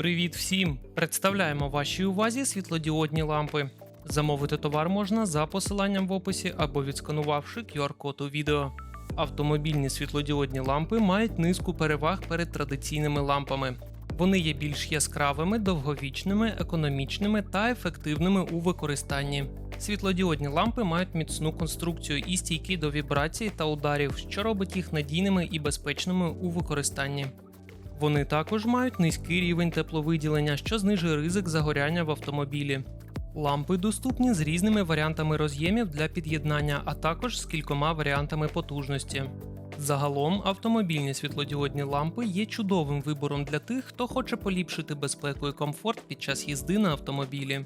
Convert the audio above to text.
Привіт всім! Представляємо вашій увазі світлодіодні лампи. Замовити товар можна за посиланням в описі або відсканувавши QR-код у відео. Автомобільні світлодіодні лампи мають низку переваг перед традиційними лампами. Вони є більш яскравими, довговічними, економічними та ефективними у використанні. Світлодіодні лампи мають міцну конструкцію і стійкі до вібрацій та ударів, що робить їх надійними і безпечними у використанні. Вони також мають низький рівень тепловиділення, що знижує ризик загоряння в автомобілі. Лампи доступні з різними варіантами роз'ємів для під'єднання, а також з кількома варіантами потужності. Загалом автомобільні світлодіодні лампи є чудовим вибором для тих, хто хоче поліпшити безпеку і комфорт під час їзди на автомобілі.